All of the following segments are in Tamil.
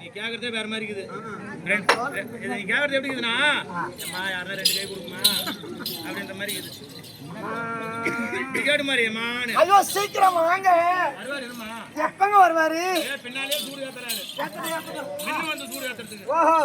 நீ கேக்குறதே வேற மாதிரி இருக்குது. நீ கேக்குறது எப்படி இருக்குதுன்னா அம்மா யாரா ரெண்டு கை கொடுக்குமா? அப்படின்ற மாதிரி இருக்குது. கேடு மாதிரி மானு ஐயோ சீக்கிரம் வாங்க. எப்பங்க வருவாரு? பின்னாலே சூடு ஏத்துறாரு. நின்று வந்து சூடு ஏத்துறதுக்கு. ஓஹோ.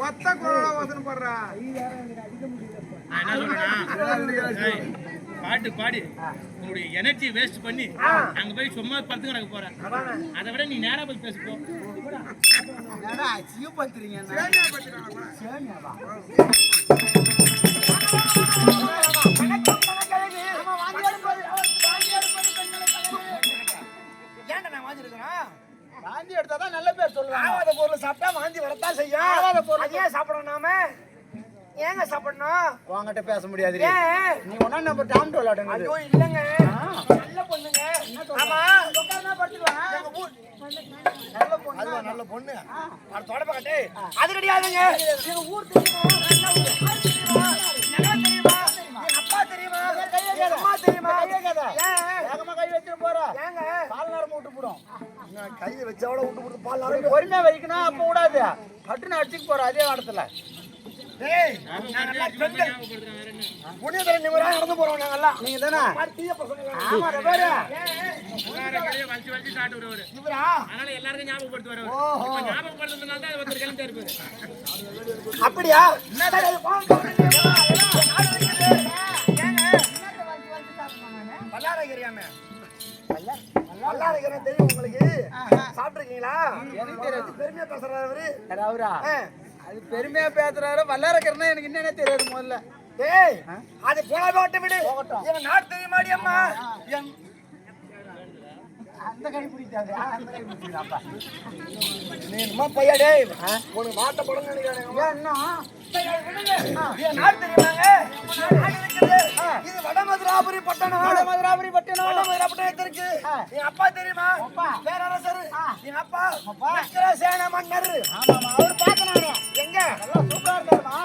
ஒத்த குரலா வசனம் போடுறா பாட்டு பாடி. உங்களுடைய எனர்ஜி வேஸ்ட் பண்ணி அங்க போய் சும்மா படுத்து கிடக்க போற. அதை விட நீ நேரா போய் பேசிக்கோ ஏன்டா ஆவாத பொருள் சாப்பிட்டா வாந்தி வரத்தான் செய்யும். ஆவாத பொருள் ஏன் சாப்பிடணும் நாம. ஏங்க சாப்பிடணும்? உங்ககிட்ட பேச முடியாது நீ ஒன்னா நம்ம டாம் விளையாடுங்க ஐயோ இல்லங்க. நல்ல பொண்ணுங்க. ஆமா. எங்க ஊர் நல்ல பொண்ணு? அதுவா நல்ல பொண்ணு? அது தொடப்ப கட்டு. அது கிடையாதுங்க எங்க ஊர் தெரியுமா? நல்லா அம்மா தெரியுமா? ஏன் வேகமா கை வச்சுட்டு போற. ஏங்க. பால் நேரம் விட்டு போடும். கை வச்சவள விட்டு பால் நரம்பு பொறுமையா வைக்கணும் அப்ப விடாது. பட்டுன்னு அடிச்சுட்டு போற அதே இடத்துல நடந்து போறோம் நாங்கெல்லாம். நீங்க தானே? ஆமா பாரு. வலிச்சு பேசுறாரு அவரு. அவரா. அது பெருமையா பேசுறாரு. வல்லாரக்கிறனா எனக்கு என்னன்னே தெரியாது முதல்ல. ஏய் அது போன போட்டு விடு. போகட்டும். என் நாடு தெரியுமாடி அம்மா? அந்த கை பிடிக்காது. அந்த கை பிடிக்காப்பா நீ என்னமோ பையா டேய்? உனக்கு மாட்ட படம் நினைக்கிறேன் என் நாடு தெரியுமாங்க? என் நாடு வடமதுராபுரி பட்டணம். மதுராபுரி பட்டினம் வடமதுரா பட்டணத்திற்கு என் அப்பா தெரியுமா? பேரரசர். என் அப்பா விக்கிரசேன மன்னர். அவர் பார்க்க நானு எங்க? நல்லா சூப்பரா இருந்தாருமா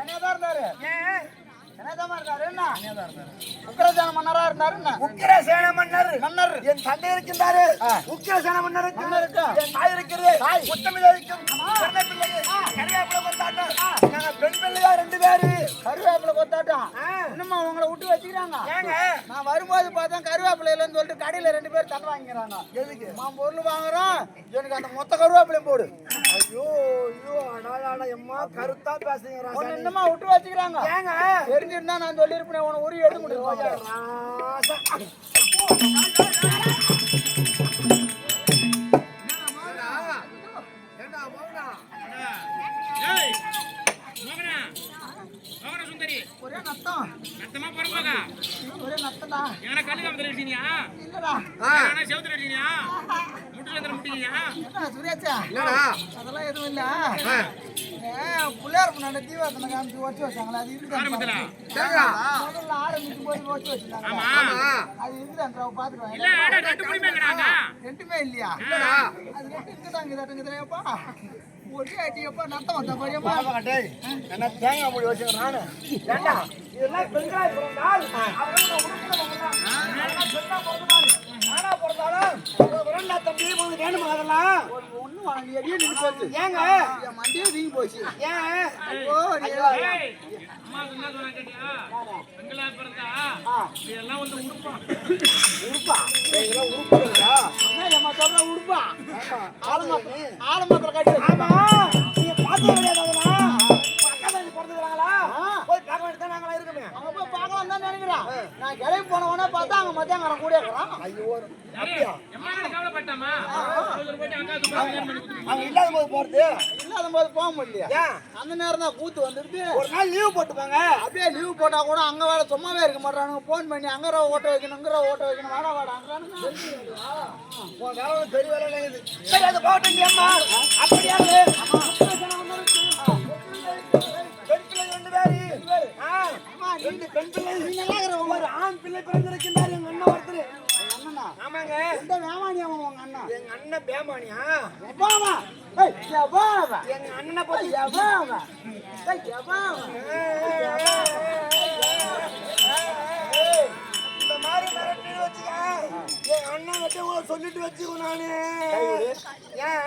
என்னதான் இருந்தாரு. உக்கரஜான மன்னரா இருந்தாரு உக்கிரசேன மன்னர். மன்னர். என் தந்தை இருக்கின்றாரு. உக்கிரசேன மன்னருக்கு. என் தாய் இருக்கிறது. தாய். முத்தமிழ் இருக்கும். கருவேப்பிலை நாங்க பெண் பேரு. கருவேப்பிலை கொத்தாட்டம். இன்னுமா உங்களை விட்டு வச்சுக்கிறாங்க? நான் வரும்போது பார்த்தா கருவேப்பிலை இல்லைன்னு சொல்லிட்டு கடையில ரெண்டு பேர் தண்ணி வாங்கிக்கிறாங்க. எதுக்கு? நான் பொருள் வாங்குறோம். எனக்கு அந்த மொத்த கருவேப்பிலையும் போடு. ஐயோ ஐயோ அடாடா எம்மா கருத்தா பேசுறீங்க உன்னை இன்னுமா விட்டு வச்சுக்கிறாங்க? ஏங்க? தெரிஞ்சிருந்தா நான் சொல்லியிருப்பேன் உன உரி எடுத்து கொடுப்பாங்க சுரேஷா அதெல்லாம் எதுவும் இல்ல. ஏன் பிள்ளையார் முன்னாடி தீபாவளி காமிச்சு ஒட்டி வச்சாங்களா அது இருக்குதா முதல்ல ஆரம்பிக்கும் போது ஒட்டி வச்சிருந்தாங்க. ஆமா. அது இருக்குதான்றா பாத்துருவாங்க ரெண்டுமே இல்லையா? அது ரெண்டு இருக்குதாங்க இதாட்டுங்குதுலையப்பா ஒட்டி ஆட்டியப்பா நத்தம் வந்தா பாரியப்பா டேய். என்ன தேங்காய் மூடி வச்சுக்கிறேன். இதெல்லாம் பெண்களாய் பிறந்தால் அதெல்லாம் ஒண்ணு வாங்க எடியே நின்று போச்சு ஏங்க? என் மண்டியே வீங்கி போச்சு. ஏன் ஐயோ நீ ஏய் அம்மா என்ன சொன்னா கேட்டியா? பெண்களா பிறந்தா இதெல்லாம் வந்து என்ன சொல்ற? உடுப்பா. ஆலமரத்துல ஆலமரத்துல கட்டி. ஆமா. நீங்க பார்த்தது கிடையாது அதெல்லாம் பக்கத்துல பிறந்துக்கிறாங்களா போய் பார்க்க வேண்டியது நாங்களா இருக்குமே அங்க தான் நினைக்கிறேன். நான் கிளம்பி போனவொடனே பார்த்தா அங்க மத்தியானம் கூட இருக்கிறான். ஐயோ அப்படியா? அவங்க இல்லாத போது போறது? இல்லாத போது போக முடியல அந்த நேரம் தான் கூத்து வந்துடுது ஒரு நாள் லீவ் போட்டு போங்க அப்படியே லீவ் போட்டா கூட அங்க வேலை சும்மாவே இருக்க மாட்டானுங்க. ஃபோன் பண்ணி அங்க ரவ ஓட்ட வைக்கணும் இங்க ரவ ஓட்ட வைக்கணும் வாடா வேலை ஒண்ணும் பெரிய வேலை. சரி அது போகட்டும் அம்மா அப்படியா ரெண்டு பெண் பிள்ளை ஒரு ஆண் பிள்ளை பிறந்திருக்கின்றார் எங்க அண்ணன் ஒருத்தர். அண்ணனா ஆமாங்க. எந்த வேமானி அவன் உங்க அண்ணன்? எங்க அண்ணன் பேமானியா? எப்பாவா ஏய் எப்பாவா எங்க அண்ணன் பத்தி எப்பாவா இந்த மாதிரி மிரட்டி வச்சுக்க. என் அண்ணன் கிட்ட கூட சொல்லிட்டு வச்சுக்கோ நானு. ஏன்?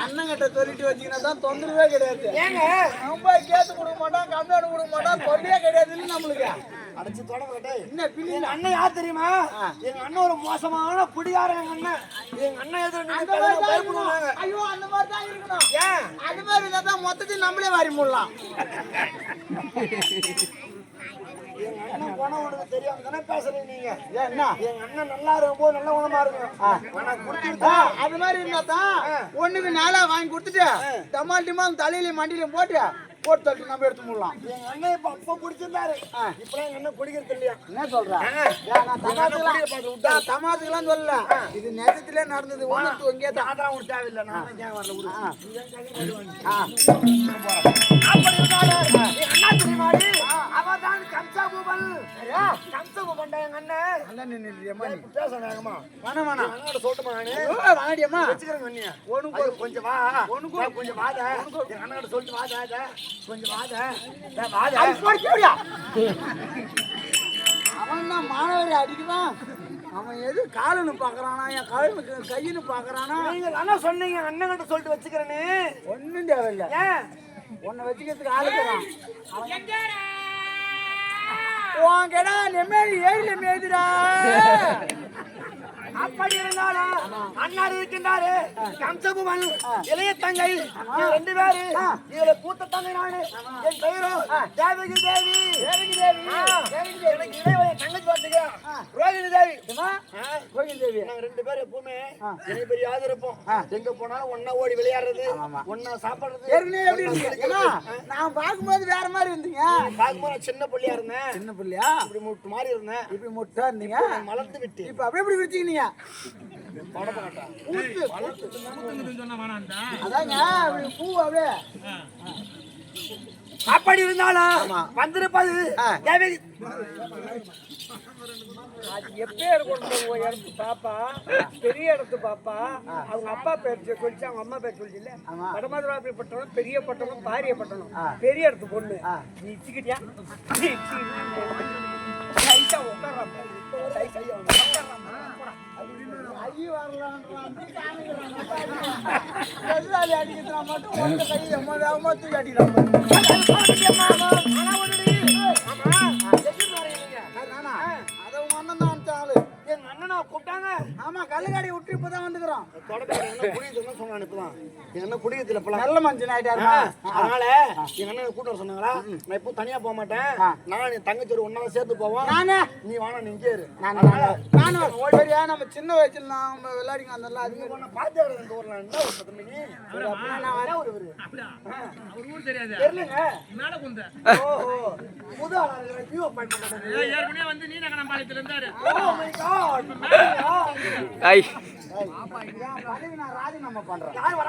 அண்ணன் கிட்ட சொல்லிட்டு வச்சீங்கன்னா தான் தொந்தரவே கிடையாது. ஏங்க? நம்ம கேட்டு கொடுக்க மாட்டான் கம்மியான கொடுக்க மாட்டான் தொல்லையே கிடையாது இல்லை நம்மளுக்கு. அடிச்சு தொடங்க என்ன பிள்ளை அண்ணன் யார் தெரியுமா? எங்க அண்ணன் ஒரு மோசமான குடியார எங்க அண்ணன். எங்க அண்ணன் எதிர. ஐயோ அந்த மாதிரி தான் இருக்கணும். ஏன்? அது மாதிரி இருந்தா தான் மொத்தத்தையும் நம்மளே வாரி மூடலாம். போன உனக்கு தெரியும் தானே பேசுறீங்க நீங்க? என்ன? எங்க அண்ணன் நல்லா இருக்கும்போது நல்ல குணமா இருக்கும். அது மாதிரி இருந்தா தான் ஒண்ணுக்கு நாளா வாங்கி கொடுத்துட்டு டமால் டிமால் தலையிலையும் மண்டியிலையும் போட்டு போட்டு தள்ளி நம்ம எடுத்து மூடலாம். எங்க அண்ணன் இப்ப அப்ப குடிச்சிருந்தாரு. இப்ப எங்க அண்ணன் குடிக்கிறது இல்லையா? என்ன சொல்ற? ஆ. ஏன் நான் தமாசுலாம் நான் தமாசுக்கெல்லாம் சொல்லல. இது நிஜத்திலே நடந்தது. ஒண்ணு இங்கே அதான் உனக்கு தேவையில்லை. நான் வரல அண்ணா கொஞ்சம் வா. கொஞ்சம் வாத. அண்ணன் சொல்லிட்டு வாத. கொஞ்சம் வாத. வாத. அவன் தான் மாணவரை அடிக்குதான் அவன் எது காலுன்னு பாக்குறானா என் கழுனுக்கு கையின்னு பாக்குறானா நீங்க தானே சொன்னீங்க அண்ணன் கிட்ட சொல்லிட்டு வச்சுக்கிறேன்னு. ஒண்ணும் தேவையில்லை. ஏன்? உன்னை வச்சுக்கிறதுக்கு ஆளுக்குறான் உன் கிடா நெம்மேலி ஏரியில மேய்துடா. அப்படி இருந்தாலும் அண்ணார் இருக்கின்றாரு. கம்சபுவன் இளைய தங்கை ரெண்டு பேரு இதுல பூத்த தங்கை நானு. என் பெயரும் தேவகி தேவி. தேவகி தேவி. எனக்கு இளைய தங்கச்சி பார்த்துக்க ரோகிணி தேவி. கோயில் தேவி. நாங்க ரெண்டு பேரும் எப்பவுமே இணை பெரியாத இருப்போம் எங்க போனாலும் ஒன்னா ஓடி விளையாடுறது ஒன்னா சாப்பிடுறது ஏற்கனவே எப்படி இருந்தீங்க? நான் பார்க்கும்போது வேற மாதிரி இருந்தீங்க. பார்க்கும்போது சின்ன பிள்ளையா இருந்தேன். சின்ன பிள்ளையா? இப்படி முட்டு மாதிரி இருந்தேன். இப்படி முட்டா இருந்தீங்க? மலர்ந்து விட்டு இப்ப அப்படியே இப்படி வச்சுக்கினீங்க அப்படி பூ அப்படியே. அப்படி இருந்தாலும் வந்திருப்பது. ஒரு இடத்து பாப்பா? பெரிய இடத்து பாப்பா. அவங்க அப்பா பேர் சொல்லிச்சு அவங்க அம்மா பேர் சொல்லிச்சு இல்ல. ஆமா. வடமதுராபுரி பட்டணம் பெரிய பட்டணம் பாரிய பட்டணம் பெரிய இடத்து பொண்ணு. நீ இச்சுக்கிட்டியா? நீ போடா. ஐயோ வரலான்றான் எதிராளி அடிக்கிறான் ஆமா கல்லுகாடி விட்டு இப்பதான் வந்துக்கிறோம். குடிய சொன்னா சொன்னான் இப்பதான் எங்க அண்ணன் குடியத்துல போலாம் நல்ல மனுஷன் ஆயிட்டாரு அதனால என் அண்ணன் கூட்ட சொன்னாங்களா? நான் இப்போ தனியா போக மாட்டேன். நான் என் தங்கச்சி ஒரு ஒன்னால சேர்த்து போவோம். நானே. நீ வாணா நீ இங்கே இரு. நானும் ஓடியா நம்ம சின்ன வயசுல நம்ம விளையாடிங்க அந்த அதுக்கு போன பாத்து வர என்ன ஒரு பத்து நான் வர ஒரு ஒரு ஊர் தெரியாது. தெரியலங்க. மேல குந்த. ஓஹோ. புது ஆளு வந்து நீ நகரம் பாளையத்துல இருந்தாரு. Oh ஓ மை பதவி நான் ராஜினாமா பண்றேன் யாரும் வர